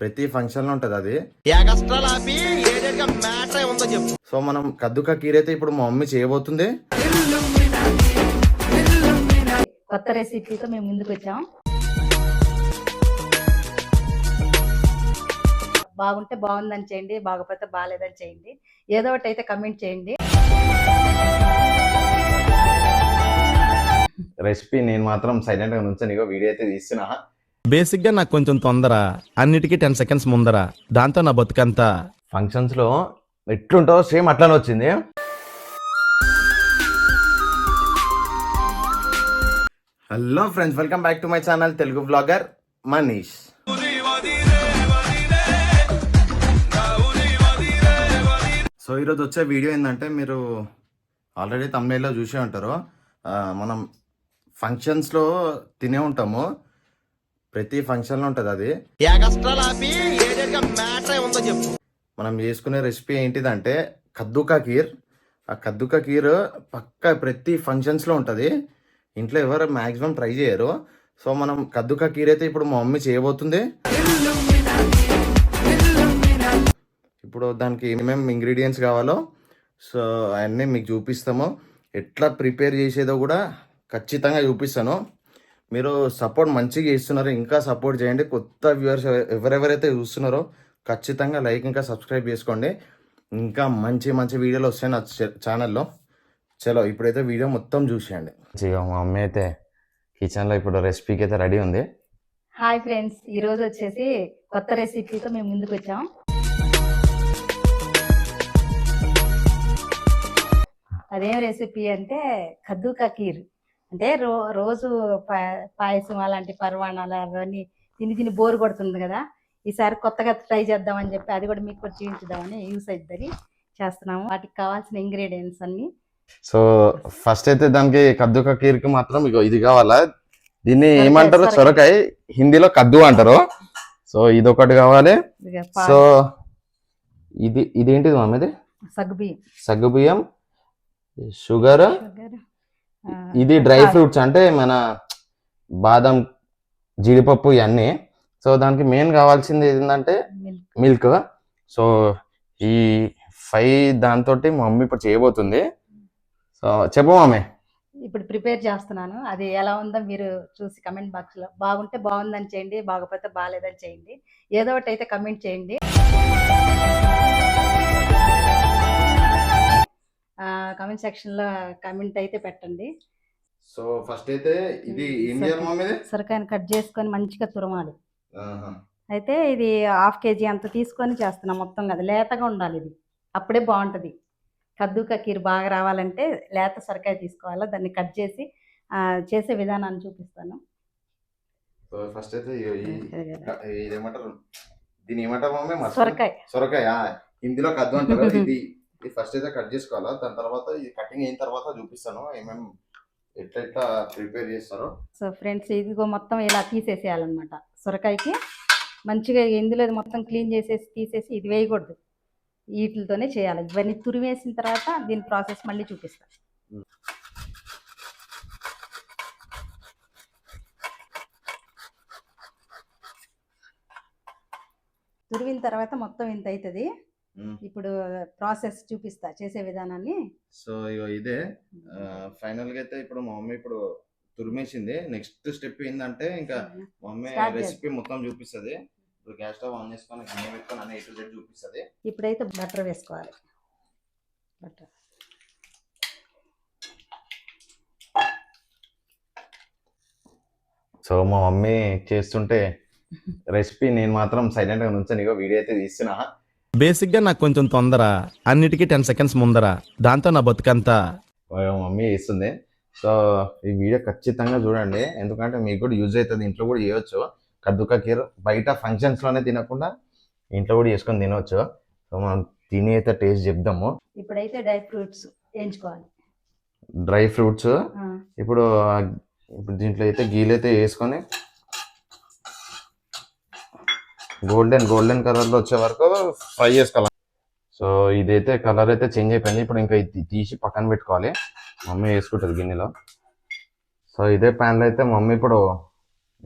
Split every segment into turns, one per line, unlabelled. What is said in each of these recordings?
ప్రతి ఫంక్షన్లో ఉంటది అది. సో మనం కద్దుకా కీర్ అయితే ఇప్పుడు మా మమ్మీ చేయబోతుంది.
కొత్త రెసిపీతో మేము ముందుకు వచ్చాం బాగుంటే బాగుందని చేయండి బాగపోతే బాగాలేదని చేయండి. ఏదో ఒకటి అయితే కమెంట్ చేయండి.
రెసిపీ నేను మాత్రం సైలెంట్గా ఇగో వీడియో అయితే తీస్తున్నా.
బేసిక్గా నాకు కొంచెం తొందర. అన్నిటికీ టెన్ సెకండ్స్ ముందర. దాంతో నా బతుకంతా.
ఫంక్షన్స్లో సేమ్ అట్లానే వచ్చింది. Hello friends welcome back to my channel Telugu blogger Manish. So ఈరోజు వచ్చే వీడియో ఏంటంటే మీరు ఆల్రెడీ తమిళలో చూసే ఉంటారు. మనం ఫంక్షన్స్లో తినే ఉంటాము. ప్రతి ఫంక్షన్లో ఉంటుంది అది. మనం చేసుకునే రెసిపీ ఏంటిదంటే కద్దుకా కీర్. ఆ కద్దుకా కీర్ పక్క ప్రతి ఫంక్షన్స్లో ఉంటుంది. ఇంట్లో ఎవరు మ్యాక్సిమం ట్రై చేయరు. సో మనం కద్దుకా కీర్ అయితే ఇప్పుడు మా మమ్మీ చేయబోతుంది. ఇప్పుడు దానికి ఏమేమి ఇంగ్రీడియంట్స్ కావాలో సో అవన్నీ మీకు చూపిస్తాము. ఎట్లా ప్రిపేర్ చేసేదో కూడా ఖచ్చితంగా చూపిస్తాను. మీరు సపోర్ట్ మంచిగా చేస్తున్నారు ఇంకా సపోర్ట్ చేయండి. కొత్త వ్యూవర్స్ ఎవరెవరైతే చూస్తున్నారో ఖచ్చితంగా లైక్ ఇంకా సబ్స్క్రైబ్ చేసుకోండి. ఇంకా మంచి మంచి వీడియోలు వస్తాయి నా ఛానల్లో చలో ఇప్పుడైతే వీడియో మొత్తం చూసేయండి. మా మమ్మీ అయితే కిచెన్లో ఇప్పుడు రెసిపీకి అయితే రెడీ ఉంది.
హాయ్ ఫ్రెండ్స్ ఈ రోజు వచ్చేసి కొత్త రెసిపీతో మేము ముందుకు వచ్చాం. అదేం రెసిపీ అంటే కద్దూకా కీర్ అంటే రో రోజు పాయసం అలాంటి పర్వాణాలు అవన్నీ తిని తిని బోర్ కొడుతుంది కదా. ఈసారి కొత్తగా ట్రై చేద్దామని చెప్పి అది కూడా మీకు కూడా చూపించుదామని యూస్ అవుతుంది చేస్తున్నాము. వాటికి కావాల్సిన ఇంగ్రీడియంట్స్ అన్ని.
సో ఫస్ట్ అయితే దానికి కద్దుకా కీర్కి మాత్రం ఇగో ఇది కావాలా? దీన్ని ఏమంటారు?
సొరకాయ.
హిందీలో కద్దు అంటారు. సో ఇది ఒకటి కావాలి సో ఇది ఇదేంటిది మామది
సగ్గుబియ్యం.
సగ్గుబియ్యం. షుగర్.
షుగర్,
ఇది డ్రై. ఫ్రూట్స్ అంటే మన బాదం జీడిపప్పు ఇవన్నీ. సో దానికి మెయిన్ కావాల్సింది ఏంటంటే
మిల్క్.
సో ఈ ఫైవ్ దాంతో మా మమ్మీ ఇప్పుడు చేయబోతుంది. సో చెప్పు మమ్మీ
ఇప్పుడు ప్రిపేర్ చేస్తున్నాను. అది ఎలా ఉందో మీరు చూసి కమెంట్ బాక్స్లో బాగుంటే బాగుందని చేయండి బాగపోతే బాగాలేదని చేయండి. ఏదో ఒకటి అయితే కమెంట్ చేయండి. కమెంట్ సెక్షన్లో కమెంట్ అయితే పెట్టండి.
సో ఫస్ట్ అయితే ఇది
సొరకాయని కట్ చేసుకొని మంచిగా తురమాలి. అయితే ఇది హాఫ్ కేజీ అంత తీసుకొని చేస్తున్నాం మొత్తం కదా లేతగా ఉండాలి ఇది. అప్పుడే బాగుంటుంది. కద్దూకా కీర్ బాగా రావాలంటే లేత సొరకాయ తీసుకోవాలి దాన్ని కట్ చేసి ఆ, చేసే విధానాన్ని చూపిస్తాను.
సో ఫస్ట్ అయితే. ఇదేమంటారు? దీని ఏమంటారు.
సొరకాయ.
సొరకాయ ఆ, హిందీలో కద్దు అంటారు ఇది ఇది ఫస్ట్ అయితే కట్ చేసుకోవాలా? దాని తర్వాత ఇది కటింగ్ అయిన తర్వాత చూపిస్తాను ఏమేమి ఎట్లా ఎట్లా ప్రిపేర్ చేస్తారో.
సో ఫ్రెండ్స్ ఇదిగో మొత్తం ఇలా తీసేసేయాలన్నమాట. సొరకాయకి మంచిగా ఇందులో మొత్తం క్లీన్ చేసేసి తీసేసి ఇది వేయకూడదు. వీటితోనే చేయాలి. ఇవన్నీ తురివేసిన తర్వాత దీని ప్రాసెస్ మళ్ళీ చూపిస్తాను తురివిన తర్వాత మొత్తం ఇంత అవుతుంది. ఇప్పుడు ప్రాసెస్ చూపిస్తా చేసే విధానాన్ని.
సో ఇగో ఇదే. ఫైనల్గా అయితే ఇప్పుడు మా మమ్మీ ఇప్పుడు తురిమేసింది. నెక్స్ట్ స్టెప్ ఏంటంటే ఇంకా మా మమ్మీ. రెసిపీ మొత్తం చూపిస్తుంది. ఇప్పుడు గ్యాస్ స్టవ్ ఆన్ చేసుకొని గిన్నె పెట్టుకొని అన్ని ఎటు జెడ్ చూపిస్తుంది.
ఇప్పుడైతే బటర్ వేసుకోవాలి. బటర్.
సో మా మమ్మీ చేస్తుంటే రెసిపీ నేను మాత్రం సైలెంట్గా నుంచాను ఇగో వీడియో అయితే తీస్తున్నా.
బేసిక్గా నాకు కొంచెం తొందర. అన్నిటికీ టెన్ సెకండ్స్ ముందర. దాంతో నా బతుకంతా.
మా మమ్మీ చేస్తుంది సో ఈ వీడియో ఖచ్చితంగా చూడండి. ఎందుకంటే మీకు కూడా యూజ్ అవుతుంది. ఇంట్లో కూడా చేయొచ్చు. కద్దుకా కీర్ బయట functions లోనే తినకుండా ఇంట్లో కూడా చేసుకొని తినవచ్చు సో మనం తిని అయితే టేస్ట్ చెప్దాము.
ఇప్పుడైతే డ్రై ఫ్రూట్స్ వేయించుకోవాలి
డ్రై ఫ్రూట్స్. ఇప్పుడు ఇప్పుడు దీంట్లో అయితే గీలు అయితే వేసుకొని గోల్డెన్ గోల్డెన్ కలర్లో వచ్చే వరకు ఫ్రై చేసుకోవాలి. సో ఇదైతే కలర్ అయితే చేంజ్ అయిపోయింది. ఇప్పుడు ఇంకా ఇది తీసి పక్కన పెట్టుకోవాలి. మమ్మీ వేసుకుంటుంది గిన్నెలో. సో ఇదే ప్యాన్లో అయితే మమ్మీ ఇప్పుడు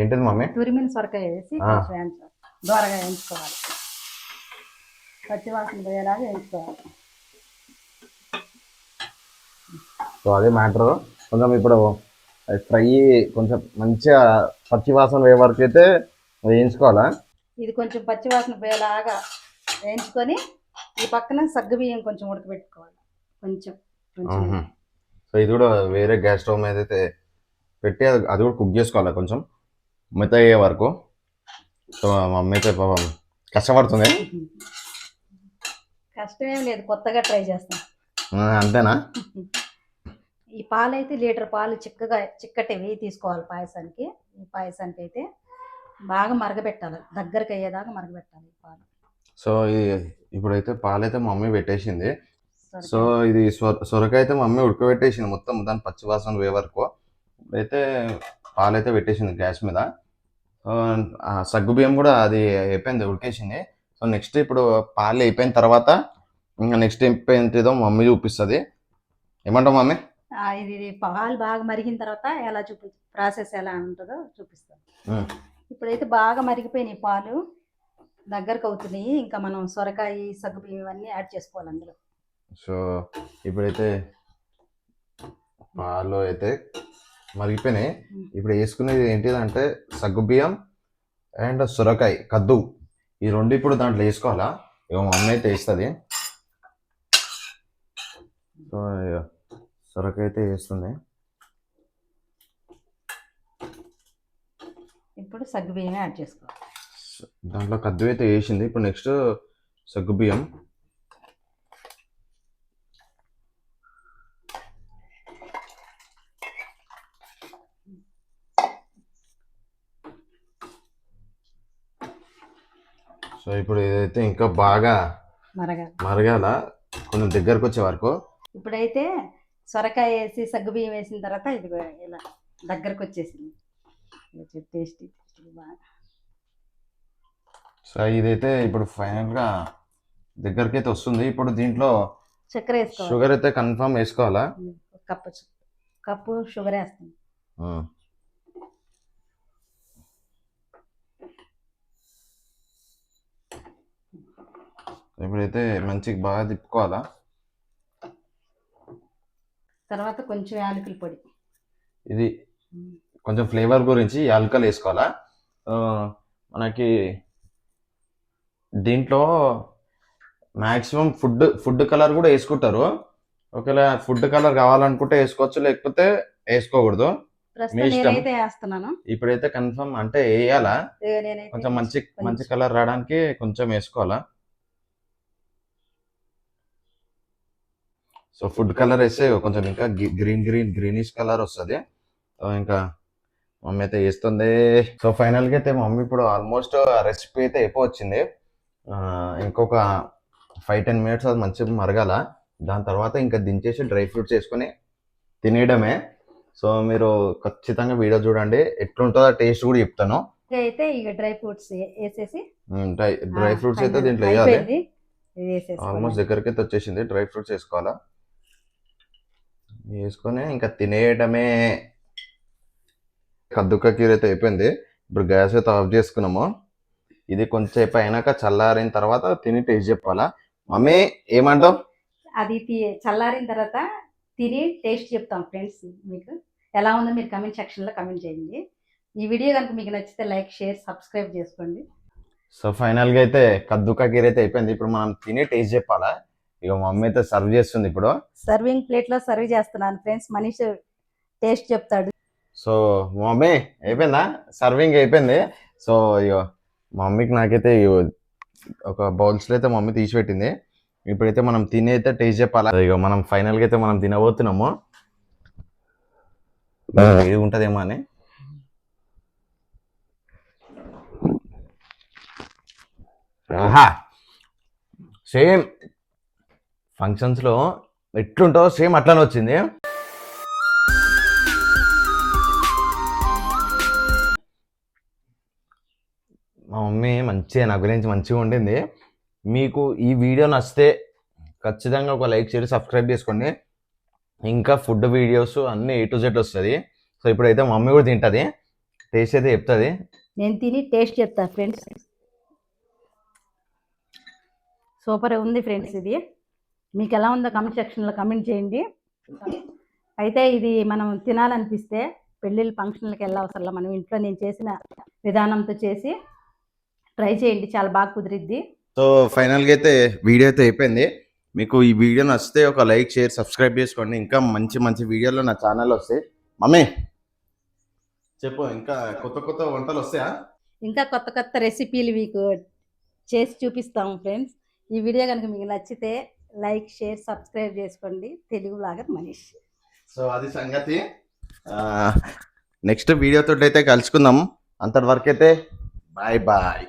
ఏంటిది మమ్మీ?
తురిమిన సొరకాయ వేసి దూరగా వేయించుకోవాలి. పచ్చి వాసన పోయేలాగా వేయించుకోవాలి.
సో అదే మ్యాటర్ కొంచెం ఇప్పుడు ఫ్రై కొంచెం మంచిగా పచ్చి వాసన పోయే వరకు అయితే వేయించుకోవాలా?
ఇది కొంచెం పచ్చి వాసన పోయేలాగా వేయించుకొని ఈ పక్కన సగ్గు బియ్యం కొంచెం ఉడకబెట్టుకోవాలి. కొంచెం కొంచెం.
సో ఇది కూడా వేరే గ్యాస్ స్టవ్ మీద అయితే పెట్టి అది కూడా కుక్ చేసుకోవాలి కొంచెం? మెత్త అయ్యే వరకు. సో మా మమ్మీ అయితే పాపం కష్టపడుతుంది.
కష్టమేం లేదు కొత్తగా ట్రై చేస్తాం.
అంతేనా?
ఈ పాలు అయితే లీటర్ పాలు చిక్కగా చిక్కటివి తీసుకోవాలి పాయసానికి. ఈ పాయసానికి అయితే బాగా మరగబెట్టాలి. దగ్గరకు అయ్యేదాకా మరగబెట్టాలి పాలు.
సో ఇది ఇప్పుడైతే పాలైతే మా మమ్మీ పెట్టేసింది. సో ఇది సొర సొరకాయ అయితే మమ్మీ ఉడకబెట్టేసింది. మొత్తం దాని పచ్చి వాసన పోయే వరకు. ఇప్పుడైతే పాలైతే పెట్టేసింది గ్యాస్ మీద. సగ్గు బియ్యం కూడా అది అయిపోయింది ఉడికేసింది. సో నెక్స్ట్ ఇప్పుడు పాలు అయిపోయిన తర్వాత ఇంకా నెక్స్ట్ అయిపోయిందో మమ్మీ చూపిస్తుంది. ఏమంటావు మమ్మీ?
ఇది పాలు బాగా మరిగిన తర్వాత ఎలా చూపి ప్రాసెస్ ఎలా ఉంటుందో చూపిస్తాం
ఉమ్.
ఇప్పుడైతే బాగా మరిగిపోయినాయి పాలు. దగ్గరకు అవుతున్నాయి ఇంకా మనం సొరకాయ సగ్గు బియ్యం ఇవన్నీ యాడ్ చేసుకోవాలి అందులో.
సో ఇప్పుడైతే పాలు అయితే మరిగిపోయినాయి. ఇప్పుడు వేసుకునేది ఏంటిదంటే సగ్గుబియ్యం అండ్ సొరకాయ కద్దు. ఈ రెండు ఇప్పుడు దాంట్లో వేసుకోవాలా? ఇక మా మమ్మీ అయితే వేస్తుంది. సో సొరకాయ అయితే వేస్తుంది.
ఇప్పుడు సగ్గు బియ్యం యాడ్ చేసుకోవాలి.
దాంట్లో కద్దు అయితే వేసింది. ఇప్పుడు నెక్స్ట్ సగ్గుబియ్యం సో ఇప్పుడు ఇదైతే ఇంకా బాగా
మరగా
మరగాల కొంచెం దగ్గరకు వచ్చే వరకు.
ఇప్పుడైతే సొరకాయ వేసి సగ్గు బియ్యం వేసిన తర్వాత ఇది ఇలా దగ్గరకు వచ్చేసింది. టేస్టీ బాగా
సో ఇదైతే ఇప్పుడు ఫైనల్గా దగ్గరికి అయితే వస్తుంది. ఇప్పుడు దీంట్లో
చక్కెర వేసుకోవాలి.
షుగర్ అయితే కన్ఫర్మ్ వేసుకోవాలా?
కప్పు కప్పు షుగర్ వేస్తాం.
ఇప్పుడైతే మంచిగా బాగా తిప్పుకోవాలా?
తర్వాత కొంచెం యాలకుల పొడి.
ఇది కొంచెం ఫ్లేవర్ గురించి యాలకలు వేసుకోవాలా? మనకి దీంట్లో మ్యాక్సిమం ఫుడ్ ఫుడ్ కలర్ కూడా వేసుకుంటారు. ఒకవేళ ఫుడ్ కలర్ కావాలనుకుంటే వేసుకోవచ్చు లేకపోతే వేసుకోకూడదు. ఇప్పుడైతే కన్ఫర్మ్ అంటే వేయాలా? కొంచెం మంచి. మంచి కలర్ రావడానికి కొంచెం వేసుకోవాలా? సో ఫుడ్ కలర్ వేస్తే కొంచెం ఇంకా గ్రీన్ గ్రీన్ గ్రీనిష్ కలర్ వస్తుంది. ఇంకా మమ్మీ అయితే వేస్తుంది సో ఫైనల్గా అయితే మమ్మీ ఇప్పుడు ఆల్మోస్ట్ రెసిపీ అయితే అయిపోవచ్చింది. ఆ, ఇంకొక ఫైవ్ టెన్ మినిట్స్ అది మంచిగా మరగాల. దాని తర్వాత ఇంకా దించేసి డ్రై ఫ్రూట్స్ వేసుకొని తినేయడమే. సో మీరు ఖచ్చితంగా వీడియో చూడండి. ఎట్లుంటుందో టేస్ట్ కూడా చెప్తాను.
ఇంకా అయితే ఇక డ్రై ఫ్రూట్స్ వేసేసి
డ్రై డ్రై ఫ్రూట్స్ అయితే దీంట్లో వేయాలి. ఆల్మోస్ట్ దగ్గరికి అయితే వచ్చేసింది. డ్రై ఫ్రూట్స్ వేసుకోవాలా? వేసుకొని ఇంకా తినేయడమే. కద్దుక కీర అయితే అయిపోయింది. ఇప్పుడు గ్యాస్ అయితే ఆఫ్ చేసుకున్నాము. ఇది కొంచెంసేపు అయినాక చల్లారిన తర్వాత తిని టేస్ట్ చెప్పాలా? మమ్మీ ఏమంటావు?
అది తి- చల్లారిన తర్వాత తిని టేస్ట్ చెప్తాం ఫ్రెండ్స్ మీకు. ఎలా ఉందో మీరు కమెంట్ సెక్షన్లో కమెంట్ చేయండి. ఈ వీడియో కనుక మీకు నచ్చితే లైక్ షేర్ సబ్స్క్రైబ్ చేసుకోండి.
సో ఫైనల్గా అయితే కద్దుక కీర అయితే అయిపోయింది. ఇప్పుడు మనం తిని టేస్ట్ చెప్పాలా? ఇక మమ్మీ అయితే సర్వ్ చేస్తుంది ఇప్పుడు.
సర్వింగ్ ప్లేట్లో సర్వ్ చేస్తున్నాను ఫ్రెండ్స్. మనీష్ టేస్ట్ చెప్తాడు.
సో మమ్మీ అయిపోయిందా? సర్వింగ్ అయిపోయింది. సో ఇగో మమ్మీకి నాకైతే ఒక బౌల్స్లో అయితే మమ్మీ తీసి పెట్టింది. ఇప్పుడైతే మనం తిని అయితే టేస్ట్ చెప్పాలా? ఇగో మనం ఫైనల్గా అయితే మనం తినబోతున్నాము. ఇది ఉంటుందేమో అని. ఆహా! సేమ్ ఫంక్షన్స్లో ఎట్లుంటుందో సేమ్ అట్లానే వచ్చింది. మమ్మీ మంచిగా నా గురించి మంచిగా ఉండింది. మీకు ఈ వీడియో నచ్చితే ఖచ్చితంగా ఒక లైక్ చేసి సబ్స్క్రైబ్ చేసుకోండి. ఇంకా ఫుడ్ వీడియోస్ అన్నీ ఏ టు జెడ్ వస్తుంది. సో ఇప్పుడైతే మమ్మీ కూడా తింటుంది. టేస్ట్ అయితే చెప్తుంది.
నేను తిని టేస్ట్ చెప్తా ఫ్రెండ్స్. సూపర్ ఉంది ఫ్రెండ్స్ ఇది. మీకు ఎలా ఉందో కమెంట్ సెక్షన్లో కమెంట్ చేయండి. అయితే ఇది మనం తినాలనిపిస్తే పెళ్ళిళ్ళ ఫంక్షన్లకు వెళ్ళవసరంలా మనం ఇంట్లో నేను చేసిన విధానంతో చేసి ట్రై చేయండి చాలా బాగా కుదిరిద్ది.
సో ఫైనల్గా అయితే వీడియో అయితే అయిపోయింది. మీకు ఈ వీడియో నచ్చితే ఒక లైక్ షేర్ సబ్స్క్రైబ్ చేసుకోండి. ఇంకా మంచి మంచి వీడియోలు నా ఛానల్లో వస్తాయి. మమ్మీ చెప్పు ఇంకా కొత్త కొత్త వంటలు వస్తాయా?
ఇంకా కొత్త కొత్త రెసిపీలు మీకు చేసి చూపిస్తాము ఫ్రెండ్స్. ఈ వీడియో కనుక మీకు నచ్చితే లైక్ షేర్ సబ్స్క్రైబ్ చేసుకోండి. తెలుగు లాగా మనీష్.
సో అది సంగతి. నెక్స్ట్ వీడియోతో అయితే కలుసుకుందాం. అంతటి వరకు అయితే బాయ్ బాయ్.